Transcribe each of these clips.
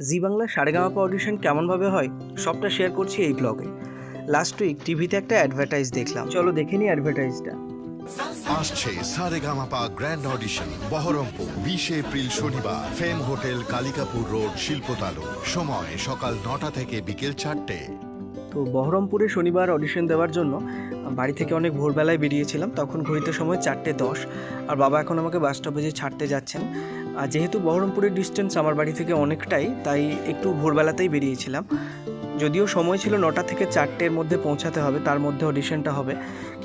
জি Bangla Saregamapa audition কেমনভাবে হয় সবটা শেয়ার করছি এই ব্লগে লাস্ট উইক টিভিতে একটা অ্যাডভার্টাইজ দেখলাম। চলো দেখে নিই অ্যাডভার্টাইজটা আসছে সারেগামাপা গ্র্যান্ড অডিশন বহরমপুর বিশে এপ্রিল শনিবার ফেম হোটেল কালিকাপুর রোড শিল্পতালু। সময় সকাল নটা থেকে বিকেল চারটে। তো বহরমপুরে শনিবার অডিশন দেওয়ার জন্য বাড়ি থেকে অনেক ভোরবেলায় বেরিয়েছিলাম তখন ঘড়িতে সময় চারটে দশ। আর বাবা এখন আমাকে বাস স্টপেজে ছাড়তে যাচ্ছেন। আর যেহেতু বহরমপুরের ডিস্টেন্স আমার বাড়ি থেকে অনেকটাই, তাই একটু ভোরবেলাতেই বেরিয়েছিলাম। যদিও সময় ছিল নটা থেকে চারটের মধ্যে পৌঁছাতে হবে, তার মধ্যে অডিশনটা হবে।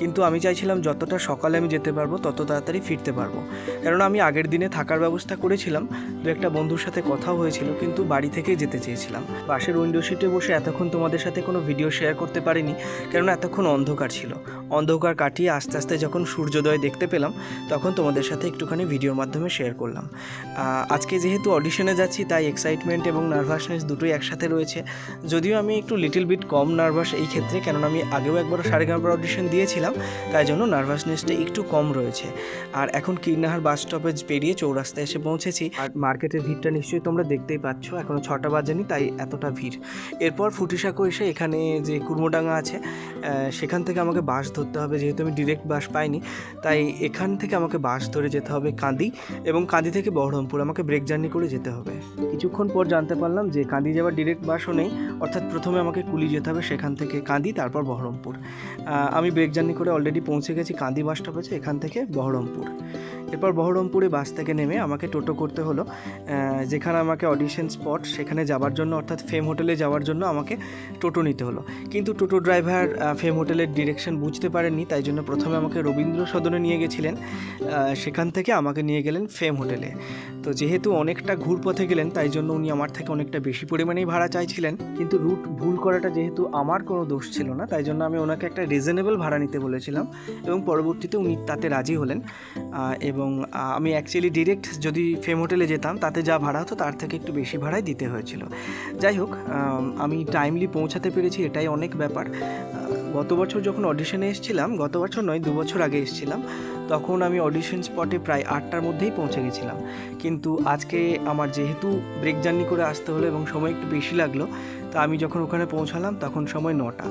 কিন্তু আমি চাইছিলাম যতটা সকালে আমি যেতে পারব, তত তাড়াতাড়ি ফিরতে পারব। কারণ আমি আগের দিনে থাকার ব্যবস্থা করেছিলাম, দু একটা বন্ধুর সাথে কথাও হয়েছিল, কিন্তু বাড়ি থেকেই যেতে চেয়েছিলাম। বাসের উইন্ডো সিটে বসে এতক্ষণ তোমাদের সাথে কোনো ভিডিও শেয়ার করতে পারিনি, কেননা এতক্ষণ অন্ধকার ছিল। অন্ধকার কাটিয়ে আস্তে আস্তে যখন সূর্যোদয় দেখতে পেলাম, তখন তোমাদের সাথে একটুখানি ভিডিওর মাধ্যমে শেয়ার করলাম। আজকে যেহেতু অডিশনে যাচ্ছি, তাই এক্সাইটমেন্ট এবং নার্ভাসনেস দুটোই একসাথে রয়েছে। যদিও আমি একটু লিটল বিট কম নার্ভাস এই ক্ষেত্রে, কেননা আমি আগেও একবার সারেগামার অডিশন দিয়েছিলাম তাই জন্য নার্ভাসনেসটা একটু কম রয়েছে। আর এখন কীর্নাহার বাস স্টপেজ পেরিয়ে চৌরাস্তায় এসে পৌঁছেছি। আর মার্কেটের ভিড়টা নিশ্চয়ই তোমরা দেখতেই পাচ্ছ এখনও ছটা বাজেনি, তাই এতটা ভিড়। এরপর ফুটিসাঁকো এসে এখানে যে কুর্মডাঙ্গা আছে সেখান থেকে আমাকে বাস ধরতে হবে, যেহেতু আমি ডিরেক্ট বাস পাইনি। তাই এখান থেকে আমাকে বাস ধরে যেতে হবে কাঁদি এবং কাঁদি থেকে বহরমপুর, আমাকে ব্রেক জার্নি করে যেতে হবে। কিছুক্ষণ পর জানতে পারলাম যে কাঁদি যাওয়ার ডিরেক্ট বাসও নেই, অর্থাৎ প্রথমে আমাকে কুলি যেতে হবে সেখান থেকে কাঁদি, তারপর বহরমপুর। আমি ব্রেক জার্নি করে অলরেডি পৌঁছে গেছি কাঁদি বাস স্টপেজে এখান থেকে বহরমপুর। এরপর বহরমপুরে বাস থেকে নেমে আমাকে টোটো করতে হলো যেখানে আমাকে অডিশন স্পট সেখানে যাওয়ার জন্য, অর্থাৎ ফেম হোটেলে যাওয়ার জন্য আমাকে টোটো নিতে হলো। কিন্তু টোটো ড্রাইভার ফেম হোটেলের ডিরেকশন বুঝতে পারেননি, তাই জন্য প্রথমে আমাকে রবীন্দ্র সদনে নিয়ে গেছিলেন সেখান থেকে আমাকে নিয়ে গেলেন ফেম হোটেলে তো যেহেতু অনেকটা ঘুরপথে গেলেন, তাই জন্য উনি আমার থেকে অনেকটা বেশি পরিমাণেই ভাড়া চাইছিলেন। কিন্তু রুট ভুল করাটা যেহেতু আমার কোনো দোষ ছিল না, তাই জন্য আমি ওনাকে একটা রিজনেবল ভাড়া নিতে বলেছিলাম। এবং পরবর্তীতে উনি তাতে রাজি হলেন। এবং আমি অ্যাকচুয়ালি ডিরেক্ট যদি ফেম হোটেলে যেতাম, তাতে যা ভাড়া হতো তার থেকে একটু বেশি ভাড়াই দিতে হয়েছিল। যাই হোক, আমি টাইমলি পৌঁছাতে পেরেছি, এটাই অনেক ব্যাপার। গত বছর যখন অডিশনে এসেছিলাম, গত বছর নয়, দু বছর আগে এসেছিলাম তখন আমি অডিশন স্পটে প্রায় আটটার মধ্যেই পৌঁছে গেছিলাম। কিন্তু আজকে আমার যেহেতু ব্রেক জার্নি করে আসতে হলো এবং সময় একটু বেশি লাগল, তা আমি যখন ওখানে পৌঁছালাম তখন সময় নটা।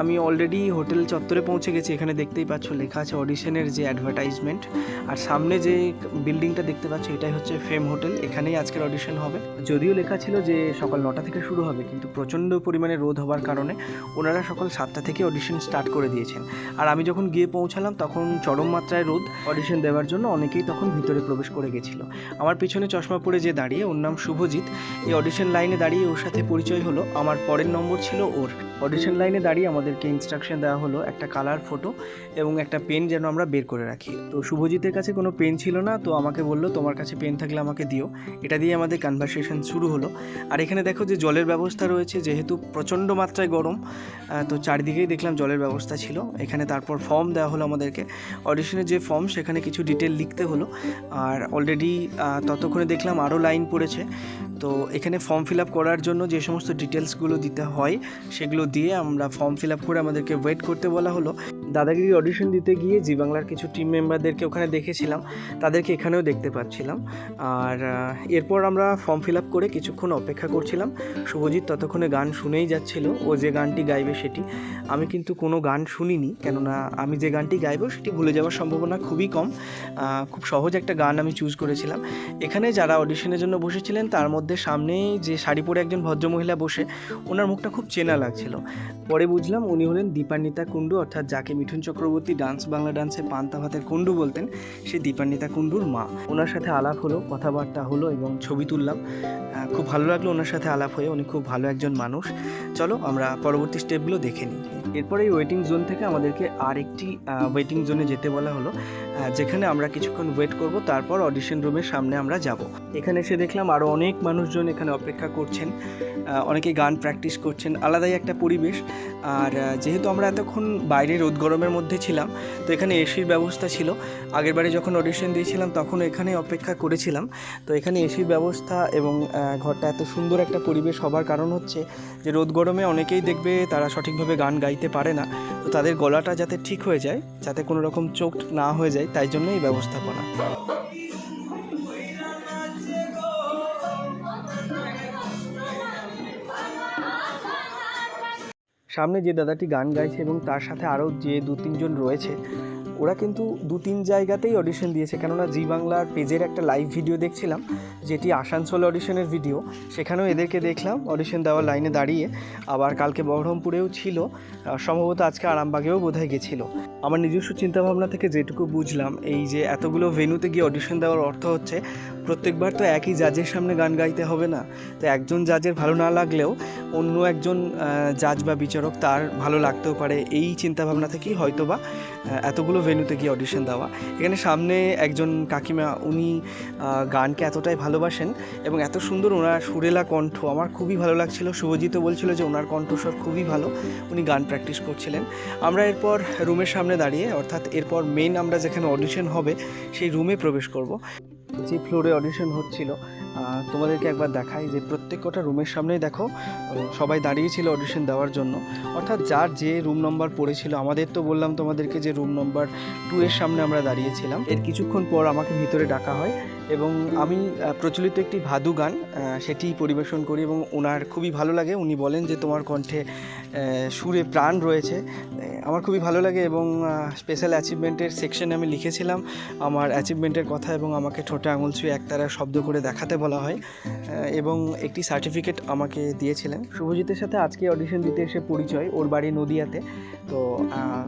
আমি অলরেডি হোটেল চত্বরে পৌঁছে গেছি, এখানে দেখতেই পাচ্ছ লেখা আছে অডিশনের যে অ্যাডভার্টাইজমেন্ট আর সামনে যে বিল্ডিংটা দেখতে পাচ্ছ, এটাই হচ্ছে ফেম হোটেল এখানেই আজকের অডিশন হবে। যদিও লেখা ছিল যে সকাল নটা থেকে শুরু হবে, কিন্তু প্রচণ্ড পরিমাণে রোদ হওয়ার কারণে ওনারা সকাল সাতটা থেকে অডিশন স্টার্ট করে দিয়েছেন। আর আমি যখন গিয়ে পৌঁছালাম, তখন চরম মাত্রায় রোদ অডিশন দেওয়ার জন্য অনেকেই তখন ভিতরে প্রবেশ করে গেছিল। আমার পিছনে চশমা পরে যে দাঁড়িয়ে, ওর নাম শুভজিৎ। এই অডিশন লাইনে দাঁড়িয়ে ওর সাথে পরিচয় হলো। আমার পরের নম্বর ছিল ওর। অডিশন লাইনে দাঁড়িয়ে আমাদেরকে ইনস্ট্রাকশন দেওয়া হলো একটা কালার ফটো এবং একটা পেন যেন আমরা বের করে রাখি। তো শুভজিতের কাছে কোনো পেন ছিল না, তো আমাকে বলল, তোমার কাছে পেন থাকলে আমাকে দিও। এটা দিয়ে আমাদের কনভারসেশন শুরু হলো। আর এখানে দেখো যে জলের ব্যবস্থা রয়েছে, যেহেতু প্রচণ্ড মাত্রায় গরম তো চারিদিকেই দেখলাম জলের ব্যবস্থা ছিল। এখানে তারপর ফর্ম দেওয়া হলো আমাদেরকে। অডিশনের যে ফর্ম সেখানে কিছু ডিটেল লিখতে হলো। আর অলরেডি ততক্ষণে দেখলাম আরও লাইন পড়েছে। তো এখানে ফর্ম ফিল আপ করার জন্য যে সমস্ত ডিটেলসগুলো দিতে হয়, সেগুলো দিয়ে আমরা ফর্ম ফিল আপ করে আমাদেরকে ওয়েট করতে বলা হলো। দাদাগিরি অডিশন দিতে গিয়ে জি বাংলার কিছু টিম মেম্বারদেরকে ওখানে দেখেছিলাম, তাদেরকে এখানেও দেখতে পাচ্ছিলাম। আর এরপর আমরা ফর্ম ফিল আপ করে কিছুক্ষণ অপেক্ষা করছিলাম। শুভজিৎ ততক্ষণে গান শুনেই যাচ্ছিল, ও যে গানটি গাইবে সেটি। আমি কিন্তু কোনো গান শুনিনি, কেননা আমি যে গানটি গাইবো সেটি ভুলে যাওয়ার সম্ভাবনা খুবই কম। খুব সহজ একটা গান আমি চুজ করেছিলাম। এখানে যারা অডিশনের জন্য বসেছিলেন, তার মধ্যে সামনেই যে শাড়ি পরে একজন ভদ্রমহিলা বসে, ওনার মুখটা খুব চেনা লাগছিল। পরে বুঝলাম উনি হলেন দীপান্বিতা কুণ্ডু, অর্থাৎ যাকে মিঠুন চক্রবর্তী ডান্স, বাংলা ডান্সে পান্তা ভাতের কুণ্ডু বলতেন সেই দীপান্বিতা কুণ্ডুর মা। ওনার সাথে আলাপ হলো, কথাবার্তা হলো এবং ছবি তুললাম। খুব ভালো লাগল ওনার সাথে আলাপ হয়ে, উনি খুব ভালো একজন মানুষ। চলো আমরা পরবর্তী স্টেপগুলো দেখে নিই। এরপরে এই ওয়েটিং জোন থেকে আমাদেরকে আরেকটি ওয়েটিং জোনে যেতে বলা হলো। যেখানে আমরা কিছুক্ষণ ওয়েট করব, তারপর অডিশন রুমের সামনে আমরা যাব। এখানে এসে দেখলাম আরও অনেক মানুষজন এখানে অপেক্ষা করছেন অনেকে গান প্র্যাকটিস করছেন, আলাদাই একটা পরিবেশ। আর যেহেতু আমরা এতক্ষণ বাইরে রোদ গরমের মধ্যে ছিলাম, তো এখানে এসির ব্যবস্থা ছিল। আগের বারে যখন অডিশন দিয়েছিলাম, তখন এখানে অপেক্ষা করেছিলাম। তো এখানে এসির ব্যবস্থা এবং ঘরটা এত সুন্দর একটা পরিবেশ হবার কারণ হচ্ছে যে, রোদ গরমে অনেকেই দেখবে তারা সঠিকভাবে গান গাইতে পারে না। তো তাদের গলাটা যাতে ঠিক হয়ে যায়, যাতে কোনো রকম চোখ না হয়ে যায়, তাই জন্য এই ব্যবস্থাপনা। সামনে যে দাদাটি গান গাইছে এবং তার সাথে আরও যে দু তিনজন রয়েছে, ওরা কিন্তু দু তিন জায়গাতেই অডিশন দিয়েছে। কেননা জি বাংলার পেজের একটা লাইভ ভিডিও দেখছিলাম। যেটি আসানসোল অডিশনের ভিডিও, সেখানেও এদেরকে দেখলাম, অডিশন দেওয়ার লাইনে দাঁড়িয়ে। আবার কালকে বহরমপুরেও ছিল সম্ভবত আজকে আরামবাগেও বোধহয় গেছিল। আমার নিজস্ব চিন্তাভাবনা থেকে যেটুকু বুঝলাম, এই যে এতগুলো ভেন্যুতে গিয়ে অডিশন দেওয়ার অর্থ হচ্ছে, প্রত্যেকবার তো একই জাজের সামনে গান গাইতে হবে না। তো একজন জাজের ভালো না লাগলেও, অন্য একজন জাজ বা বিচারক তার ভালো লাগতেও পারে। এই চিন্তাভাবনা থেকেই হয়তো বা এতগুলো ভেন্যুতে গিয়ে অডিশন দেওয়া। এখানে সামনে একজন কাকিমা, উনি গানকে এতটাই ভালোবাসেন এবং এত সুন্দর ওনার সুরেলা কণ্ঠ আমার খুবই ভালো লাগছিল। শুভজিৎও বলছিল যে ওনার কণ্ঠস্বর খুবই ভালো। উনি গান প্র্যাকটিস করছিলেন। আমরা এরপর রুমের সামনে দাঁড়িয়ে, অর্থাৎ এরপর মেন আমরা যেখানে অডিশন হবে, সেই রুমে প্রবেশ করব। যে ফ্লোরে অডিশন হচ্ছিল তোমাদেরকে একবার দেখাই যে প্রত্যেক কটা রুমের সামনেই দেখো সবাই দাঁড়িয়েছিল অডিশন দেওয়ার জন্য। অর্থাৎ যার যে রুম নম্বর পড়েছিল, আমাদের তো বললাম তোমাদেরকে যে রুম নম্বর টু এর সামনে আমরা দাঁড়িয়েছিলাম। এর কিছুক্ষণ পর আমাকে ভিতরে ডাকা হয়। এবং আমি প্রচলিত একটি ভাদু গান সেটি পরিবেশন করি এবং ওনার খুবই ভালো লাগে। উনি বলেন যে, তোমার কণ্ঠে সুরে প্রাণ রয়েছে। আমার খুবই ভালো লাগে এবং স্পেশাল অ্যাচিভমেন্টের সেকশনে আমি লিখেছিলাম। আমার অ্যাচিভমেন্টের কথা এবং আমাকে ঠোঁটে আঙুল ছুঁয়ে একতারা শব্দ করে দেখাতে বলা হয়। এবং একটি সার্টিফিকেট আমাকে দিয়েছিলেন। শুভজিতের সাথে আজকে অডিশন দিতে এসে পরিচয়, ওর বাড়ি নদিয়াতে। তো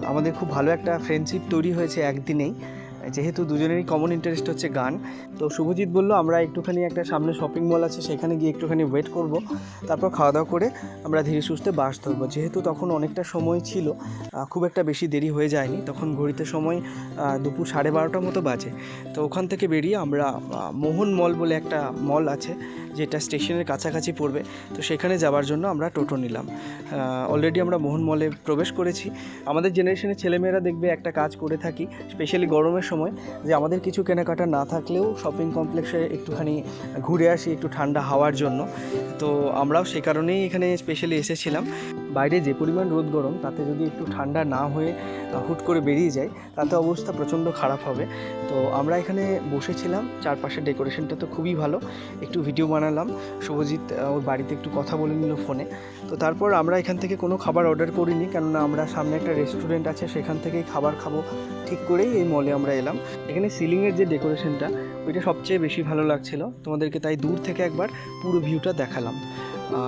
আমাদের খুব ভালো একটা ফ্রেন্ডশিপ তৈরি হয়েছে একদিনেই। যেহেতু দুজনেরই কমন ইন্টারেস্ট হচ্ছে গান, তো শুভজিৎ বলল, আমরা একটুখানি একটা সামনে শপিং মল আছে, সেখানে গিয়ে একটুখানি ওয়েট করব। তারপর খাওয়া দাওয়া করে আমরা ধীরে সুস্থে বাস ধরবো। যেহেতু তখন অনেকটা সময় ছিল খুব একটা বেশি দেরি হয়ে যায়নি, তখন ঘড়িতে সময় দুপুর সাড়ে বারোটার মতো বাজে। তো ওখান থেকে বেরিয়ে আমরা মোহন মল বলে একটা মল আছে যেটা স্টেশনের কাছাকাছি পড়বে, তো সেখানে যাওয়ার জন্য আমরা টোটো নিলাম। অলরেডি আমরা মোহন মলে প্রবেশ করেছি। আমাদের জেনারেশনের ছেলেমেয়েরা দেখবে একটা কাজ করে থাকি স্পেশালি গরমের সময়, যে আমাদের কিছু কেনাকাটা না থাকলেও শপিং কমপ্লেক্সে একটুখানি ঘুরে আসি, একটু ঠান্ডা হাওয়ার জন্য। তো আমরাও সে কারণেই এখানে স্পেশালি এসেছিলাম। বাইরে যে পরিমাণ রোদ গরম, তাতে যদি একটু ঠান্ডা না হয়ে হুট করে বেরিয়ে যায়, তাতে অবস্থা প্রচণ্ড খারাপ হবে। তো আমরা এখানে বসেছিলাম, চারপাশের ডেকোরেশনটা তো খুবই ভালো। একটু ভিডিও বানালাম। শুভজিৎ ওর বাড়িতে একটু কথা বলে নিল ফোনে। তো তারপর আমরা এখান থেকে কোনো খাবার অর্ডার করিনি, কেননা আমরা সামনে একটা রেস্টুরেন্ট আছে, সেখান থেকেই খাবার খাব। ঠিক করেই এই মলে আমরা এলাম। এখানে সিলিংয়ের যে ডেকোরেশনটা ওইটা সবচেয়ে বেশি ভালো লাগছিল। তোমাদেরকে তাই দূর থেকে একবার পুরো ভিউটা দেখালাম।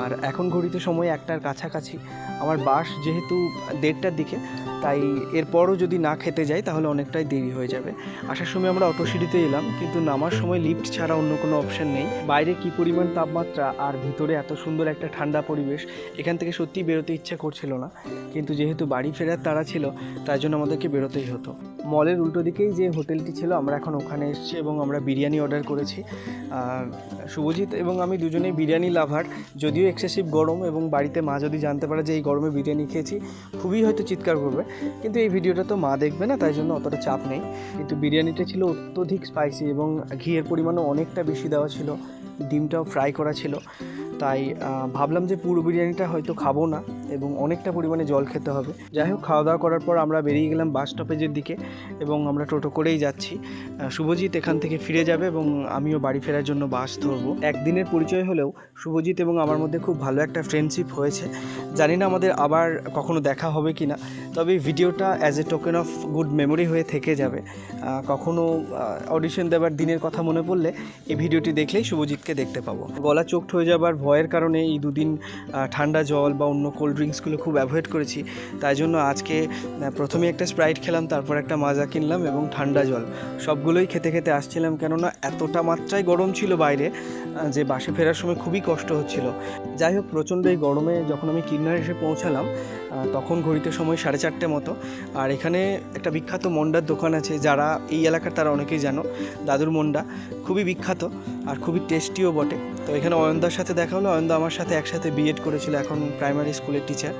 আর এখন ঘড়িতে সময় একটার কাছাকাছি। আমার বাস যেহেতু দেড়টার দিকে তাই এরপরও যদি না খেতে যাই, তাহলে অনেকটাই দেরি হয়ে যাবে। আসার সময় আমরা অটো সিঁড়িতে এলাম, কিন্তু নামার সময় লিফট ছাড়া অন্য কোনো অপশন নেই। বাইরে কি পরিমাণ তাপমাত্রা আর ভিতরে এত সুন্দর একটা ঠান্ডা পরিবেশ, এখান থেকে সত্যিই বেরোতে ইচ্ছা করছিল না। কিন্তু যেহেতু বাড়ি ফেরার তারা ছিল, তাই জন্য আমাদেরকে বেরোতেই হতো। মলের উল্টো দিকেই যে হোটেলটি ছিল, আমরা এখন ওখানে এসেছি এবং আমরা বিরিয়ানি অর্ডার করেছি। শুভজিৎ এবং আমি দুজনেই বিরিয়ানি লাভার, যদিও এক্সেসিভ গরম এবং বাড়িতে মা যদি জানতে পারে যে এই গরমে বিরিয়ানি খেয়েছি, খুবই হয়তো চিৎকার করবে। কিন্তু এই ভিডিওটা তো মা দেখবে না, তাই জন্য অতটা চাপ নেই। কিন্তু বিরিয়ানিটা ছিল অত্যধিক স্পাইসি এবং ঘিয়ের পরিমাণও অনেকটা বেশি দেওয়া ছিল, ডিমটাও ফ্রাই করা ছিল। তাই ভাবলাম যে পুরো বিরিয়ানিটা হয়তো খাব না এবং অনেকটা পরিমাণে জল খেতে হবে। যাই হোক খাওয়া দাওয়া করার পর আমরা বেরিয়ে গেলাম বাস স্টপেজের দিকে এবং আমরা টোটো করেই যাচ্ছি। শুভজিৎ এখান থেকে ফিরে যাবে এবং আমিও বাড়ি ফেরার জন্য বাস ধরবো। একদিনের পরিচয় হলেও শুভজিৎ এবং আমার মধ্যে খুব ভালো একটা ফ্রেন্ডশিপ হয়েছে। জানি না আমাদের আবার কখনো দেখা হবে কি না তবে ভিডিওটা as a token of good memory হয়ে থেকে যাবে। কখনো অডিশন দেওয়ার দিনের কথা মনে পড়লে এই ভিডিওটি দেখলেই শুভজিৎকে দেখতে পাবো। গলা চোখ হয়ে যাবার ভয়ের কারণে এই দুদিন ঠান্ডা জল বা অন্য কোল্ড ড্রিঙ্কসগুলো খুব অ্যাভয়েড করেছি। তাই জন্য আজকে প্রথমে একটা স্প্রাইট খেলাম, তারপর একটা মাজা কিনলাম এবং ঠান্ডা জল। সবগুলোই খেতে খেতে আসছিলাম কেননা এতটা মাত্রায় গরম ছিল বাইরে যে বাসে ফেরার সময় খুবই কষ্ট হচ্ছিল। যাই হোক, প্রচণ্ড এই গরমে যখন আমি কিন্নার এসে পৌঁছালাম তখন ঘড়িতে সময় সাড়ে চারটে মতো। আর এখানে একটা বিখ্যাত মন্ডার দোকান আছে, যারা এই এলাকার তারা অনেকেই জানো, দাদুর মন্ডা। খুবই বিখ্যাত আর খুবই টেস্টিও বটে। তো এখানে অয়নদার সাথে দেখা হলো, অয়নদা আমার সাথে একসাথে বিএড করেছিল এখন প্রাইমারি স্কুলের টিচার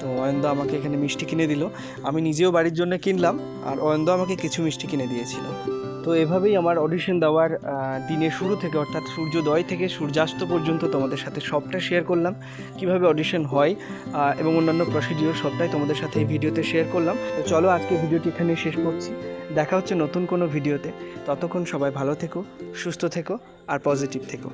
তো অয়নদা আমাকে এখানে মিষ্টি কিনে দিল। আমি নিজেও বাড়ির জন্য কিনলাম, আর অয়নদা আমাকে কিছু মিষ্টি কিনে দিয়েছিল। তো এভাবেই আমার অডিশন দেওয়ার দিনের শুরু থেকে, অর্থাৎ সূর্যোদয় থেকে সূর্যাস্ত পর্যন্ত তোমাদের সাথে সবটা শেয়ার করলাম, কীভাবে অডিশন হয় এবং অন্যান্য প্রসিডিওর সবটাই তোমাদের সাথে এই ভিডিওতে শেয়ার করলাম। তো চলো আজকে ভিডিওটি এখানে শেষ করছি। দেখা হচ্ছে নতুন কোনো ভিডিওতে ততক্ষণ সবাই ভালো থেকো, সুস্থ থেকো, আর পজিটিভ থেকো।